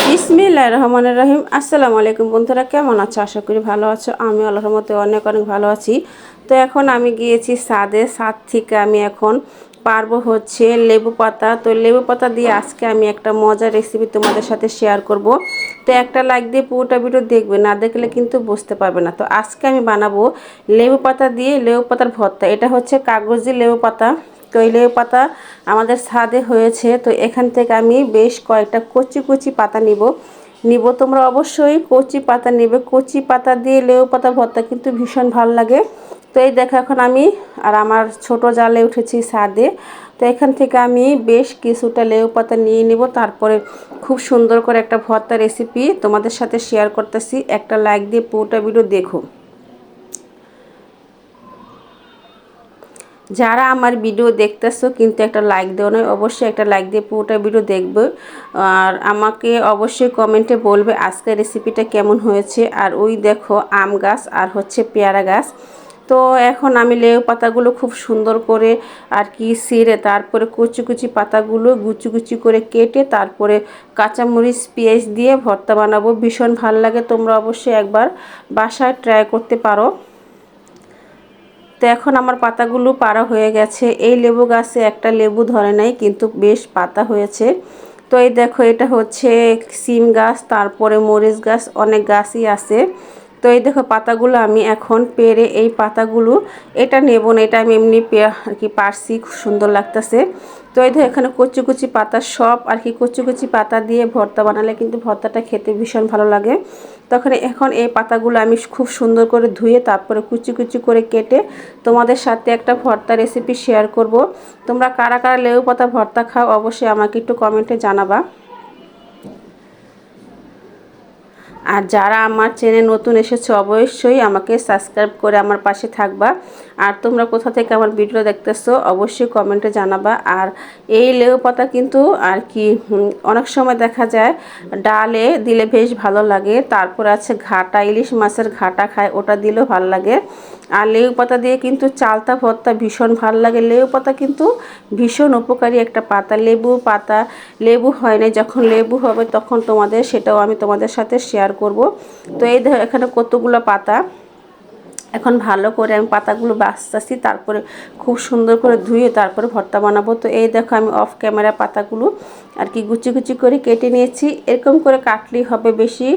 বিসমিল্লাহ রহমান রহিম আসসালামু আলাইকুম বন্ধুরা, কেমন আছো? আশা করি ভালো আছো। আমি আল্লাহর মতে অনেক অনেক ভালো আছি। তো এখন আমি গিয়েছি সাদে। সাদ থেকে আমি এখন পারব হচ্ছে লেবু পাতা। তো লেবু পাতা দিয়ে আজকে আমি একটা মজার রেসিপি তোমাদের সাথে শেয়ার করব। তো একটা লাইক দিয়ে পুরোটা ভিডিও দেখবে, না দেখলে কিন্তু বুঝতে পারবে না। তো আজকে আমি বানাবো লেবু পাতা দিয়ে লেবু পাতার ভর্তা। এটা হচ্ছে কাগজি লেবু পাতা। তো এই লেবু পাতা আমাদের ছাদে হয়েছে। তো এখান থেকে আমি বেশ কয়েকটা কচি কচি পাতা নিব। নিব তোমরা অবশ্যই কচি পাতা নেবে। কচি পাতা দিয়ে লেবু পাতা ভর্তা কিন্তু ভীষণ ভালো লাগে। তো এই দেখো এখন আমি আর আমার ছোট জালে উঠেছি ছাদে। তো এখান থেকে আমি বেশ কিছুটা লেউ পাতা নিয়ে নিব। তারপরে খুব সুন্দর করে একটা ভর্তা রেসিপি তোমাদের সাথে শেয়ার করতেছি। একটা লাইক দিয়ে পুরোটা ভিডিও দেখো। যারা আমার ভিডিও দেখতেছো কিন্তু একটা লাইক দেও নয়, অবশ্যই একটা লাইক দিয়ে পুরোটা ভিডিও দেখবে। আর আমাকে অবশ্যই কমেন্টে বলবে আজকের রেসিপিটা কেমন হয়েছে। আর ওই দেখো আম গাছ আর হচ্ছে পেয়ারা গাছ। তো এখন আমি লেউ পাতাগুলো খুব সুন্দর করে আর কি সিরে তারপরে কুচি কুচি পাতাগুলো গুচি গুচি করে কেটে তারপরে কাঁচামরিচ, পেঁয়াজ দিয়ে ভর্তা বানাবো। ভীষণ ভালো লাগে, তোমরা অবশ্যই একবার বাসায় ট্রাই করতে পারো। তো এখন আমার পাতাগুলো পাড়া হয়ে গেছে। এই লেবু গাছে একটা লেবু ধরে নাই, কিন্তু বেশ পাতা হয়েছে। তো এই দেখো, এটা হচ্ছে সিম গাছ, তারপরে মরিচ গাছ, অনেক গাছই আছে। তো এই দেখো পাতাগুলো আমি এখন পেরে এই পাতাগুলো এটা নেব না, এটা আমি এমনি আর কি পারছি, খুব সুন্দর লাগতেছে। তো এই দেখো এখানে কচি কচি পাতা সব আর কি কচি কচি পাতা দিয়ে ভর্তা বানালে কিন্তু ভর্তাটা খেতে ভীষণ ভালো লাগে। তখন এখন এই পাতাগুলো আমি খুব সুন্দর করে ধুয়ে তারপরে কুচি কুচি করে কেটে তোমাদের সাথে একটা ভর্তা রেসিপি শেয়ার করব। তোমরা কারা কারা লেবু পাতা ভর্তা খাও অবশ্যই আমাকে একটু কমেন্টে জানাবা। আর যারা আমার চ্যানেল নতুন এসেছে, অবশ্যই আমাকে সাবস্ক্রাইব করে আমার পাশে থাকবা। আর তোমরা কোথা থেকে আমার ভিডিও দেখতেছো, অবশ্যই কমেন্টে জানাবা। আর এই লেউ পাতা কিন্তু আর কি অনেক সময় দেখা যায়, ডালে দিলে বেশ ভালো লাগে। তারপর আছে ঘাটা, ইলিশ মাছের ঘাটা খায়, ওটা দিলেও ভালো লাগে। আর লেউ পাতা দিয়ে কিন্তু চালতা ভর্তা ভীষণ ভালো লাগে। লেউ পাতা কিন্তু ভীষণ উপকারী একটা পাতা। লেবু পাতা, লেবু হয় না, যখন লেবু হবে তখন তোমাদের সেটাও আমি তোমাদের সাথে শেয়ার করব। তো এই এখানে কতগুলো পাতা। এখন ভালো করে আমি পাতাগুলো বাঁচতেছি, তারপরে খুব সুন্দর করে ধুয়ে তারপরে ভর্তা বানাবো। তো এই দেখো আমি অফ ক্যামেরা পাতাগুলো আর কি কুচি কুচি করে কেটে নিয়েছি। এরকম করে কাটলেই হবে বেশি,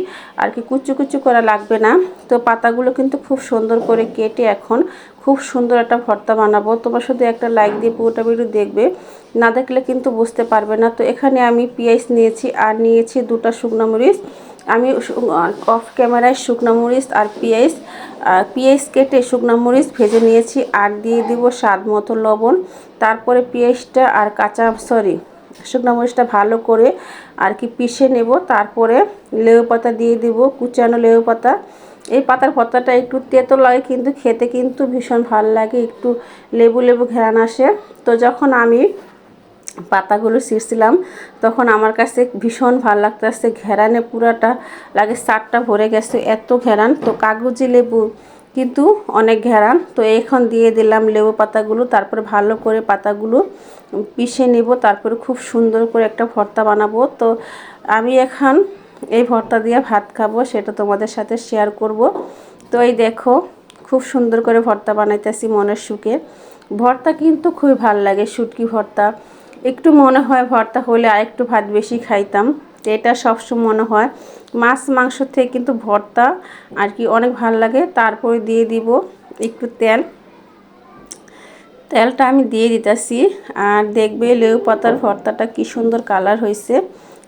আর কি কুচু কুচু করা লাগবে না। তো পাতাগুলো কিন্তু খুব সুন্দর করে কেটে এখন খুব সুন্দর একটা ভর্তা বানাবো। তোমরা শুধু একটা লাইক দিয়ে পুরোটা ভিডিও দেখবে, না দেখলে কিন্তু বুঝতে পারবে না। তো এখানে আমি পেঁয়াজ নিয়েছি, আর নিয়েছি দুটা শুকনো মরিচ আমি অফ ক্যামেরায় শুকনো মরিচ আর পেঁয়াজ পেঁয়াজ কেটে শুকনো মরিচ ভেজে নিয়েছি আর দিয়ে দিব স্বাদ মতো লবণ। তারপরে পেঁয়াজটা আর কাঁচা সরি শুকনো মরিচটা ভালো করে আর কি পিষে নেব। তারপরে লেউ পাতা দিয়ে দিব, কুচানো লেউ পাতা। এই পাতার পাতাটা একটু তেতো লাগে কিন্তু খেতে কিন্তু ভীষণ ভালো লাগে, একটু লেবু লেবু ঘেরান আসে। তো যখন আমি পাতাগুলো ছিঁড়ছিলাম, তখন আমার কাছে ভীষণ ভালো লাগতেছে। ঘেরানে পুরাটা, লাগে সারটা ভরে গেছে এত ঘেরান। তো কাগজি লেবু, কিন্তু অনেক ঘেরান। তো এখন দিয়ে দিলাম লেবু পাতাগুলো, তারপরে ভালো করে পাতাগুলো পিষে নিব, তারপরে খুব সুন্দর করে একটা ভর্তা বানাবো। তো আমি এখন এই ভর্তা দিয়ে ভাত খাব, সেটা তোমাদের সাথে শেয়ার করব। তো এই দেখো, খুব সুন্দর করে ভর্তা বানাইতেছি মনের সুখে। ভর্তা কিন্তু খুবই ভালো লাগে, শুটকি ভর্তা। একটু মনে হয় ভর্তা হলে আর একটু ভাত বেশি খাইতাম, তো এটা সবসময় মনে হয়। মাছ মাংস থেকে কিন্তু ভর্তা আর কি অনেক ভালো লাগে। তারপরে দিয়ে দিব একটু তেল। তেলটা আমি দিয়ে দিতেছি। আর দেখবে লেউ পাতার ভর্তাটা কি সুন্দর কালার হয়েছে।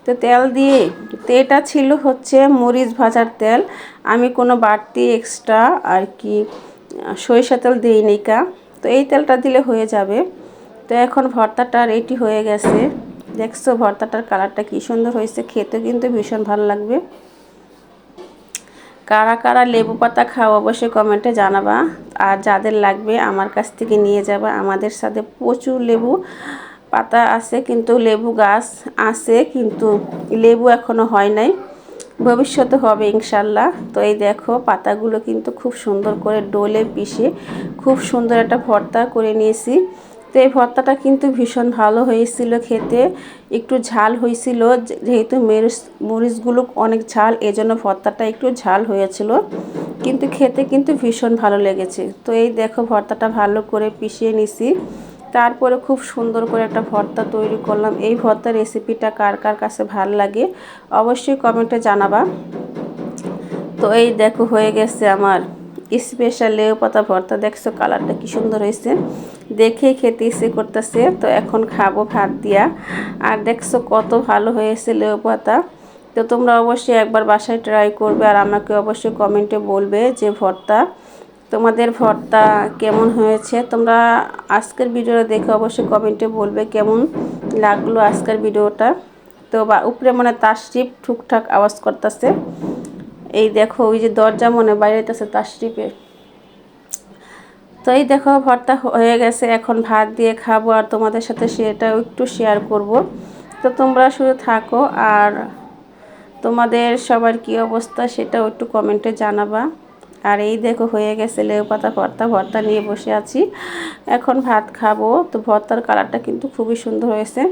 তো তেল দিয়ে, তো এটা ছিল হচ্ছে মরিচ ভাজার তেল। আমি কোনো বাড়তি এক্সট্রা আর কি সরিষা তেল দিই নিকা তো এই তেলটা দিলে হয়ে যাবে। তো এখন ভর্তাটা রেডি হয়ে গেছে। দেখছ ভর্তাটার কালারটা কি সুন্দর হয়েছে খেতে কিন্তু ভীষণ ভালো লাগবে। কারা কারা লেবু পাতা খাও অবশ্যই কমেন্টে জানাবা। আর যাদের লাগবে আমার কাছ থেকে নিয়ে যাবা। আমাদের সাথে প্রচুর লেবু পাতা আছে, কিন্তু লেবু গাছ আছে, কিন্তু লেবু এখনও হয় নাই। ভবিষ্যতে হবে ইনশাল্লাহ। তো এই দেখো পাতাগুলো কিন্তু খুব সুন্দর করে ডোলে পিষে খুব সুন্দর একটা ভর্তা করে নিয়েছি। তো এই ভর্তাটা কিন্তু ভীষণ ভালো হয়েছিল খেতে। একটু ঝাল হয়েছিল যেহেতু মরিচ মরিচগুলো অনেক ঝাল, এজন্য ভর্তাটা একটু ঝাল হয়েছিল। কিন্তু খেতে কিন্তু ভীষণ ভালো লেগেছে। তো এই দেখো ভর্তাটা ভালো করে পিষিয়ে নিছি। তারপরে খুব সুন্দর করে একটা ভর্তা তৈরি করলাম। এই ভর্তার রেসিপিটা কার কার কাছে ভালো লাগে অবশ্যই কমেন্টে জানাবা। তো এই দেখো হয়ে গেছে আমার স্পেশাল লেউ পাতা ভর্তা। দেখছ কালারটা কি সুন্দর হয়েছে। দেখেই খেতে ইচ্ছে করতেছে। তো এখন খাব ভাত দিয়া। আর দেখছ কত ভালো হয়েছে লেউ পাতা। তো তোমরা অবশ্যই একবার বাসায় ট্রাই করবে আর আমাকে অবশ্যই কমেন্টে বলবে যে ভর্তা, তোমাদের ভর্তা কেমন হয়েছে? তোমরা আজকের ভিডিওটা দেখে অবশ্যই কমেন্টে বলবে কেমন লাগল আজকের ভিডিওটা। তো বা উপরে মানে তাশরিফ ঠুকঠাক আওয়াজ করতেছে। এই দেখো, ওই যে দরজা মনে বাইরেতেছে তাশরিফে তো এই দেখো, ভর্তা হয়ে গেছে। এখন ভাত দিয়ে খাব আর তোমাদের সাথে সেটাও একটু শেয়ার করব। তো তোমরা শুধু থাকো আর তোমাদের সবার কি অবস্থা সেটাও একটু কমেন্টে জানাবা। আর এই দেখো, হয়ে গেছে লেউ পাতা, ভর্তা ভর্তা নিয়ে বসে আছি। এখন ভাত খাব। তো ভর্তার কালারটা কিন্তু খুবই সুন্দর হয়েছে।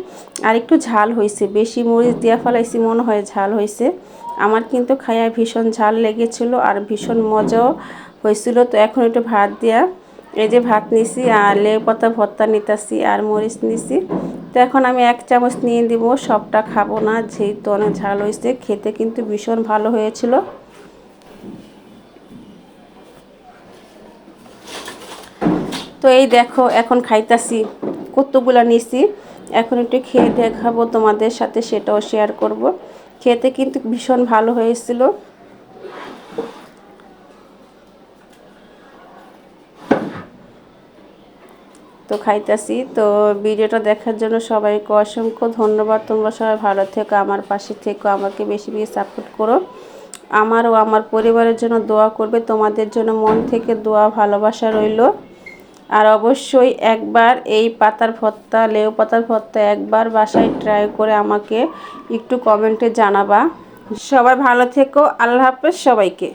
আর একটু ঝাল হয়েছে। বেশি মরিচ দিয়া ফেলাইছি, মনে হয় ঝাল হয়েছে। আমার কিন্তু খাইয়া ভীষণ ঝাল লেগেছিল আর ভীষণ মজাও হয়েছিল। তো এখন একটু ভাত দিয়া এই যে ভাত নিছি আর লেউ পাতা ভর্তা নিতেছি আর মরিচ নিছি। তো এখন আমি এক চামচ নিয়ে দিব সবটা খাব না, যেহেতু অনেক ঝাল হয়েছে, খেতে কিন্তু ভীষণ ভালো হয়েছিল। তো এই দেখো, এখন খাইতাছি, কতগুলা নিছি। এখন একটু খেয়ে দেখাবো তোমাদের সাথে, সেটাও শেয়ার করব। খেতে কিন্তু ভীষণ ভালো হয়েছিল। তো খাইতাছি। তো ভিডিওটা দেখার জন্য সবাইকে অসংখ্য ধন্যবাদ। তোমরা সবাই ভালো থেকো, আমার পাশে থেকো, আমাকে বেশি বেশি সাপোর্ট করো। আমার ও আমার পরিবারের জন্য দোয়া করবে, তোমাদের জন্য মন থেকে দোয়া, ভালোবাসা রইল। আর অবশ্যই একবার এই পাতার ভর্তা লেউ পাতার ভর্তা একবার বাসায় ট্রাই করে আমাকে একটু কমেন্টে জানাবা। সবাই ভালো থেকো, আল্লাহ হাফেজ সবাইকে।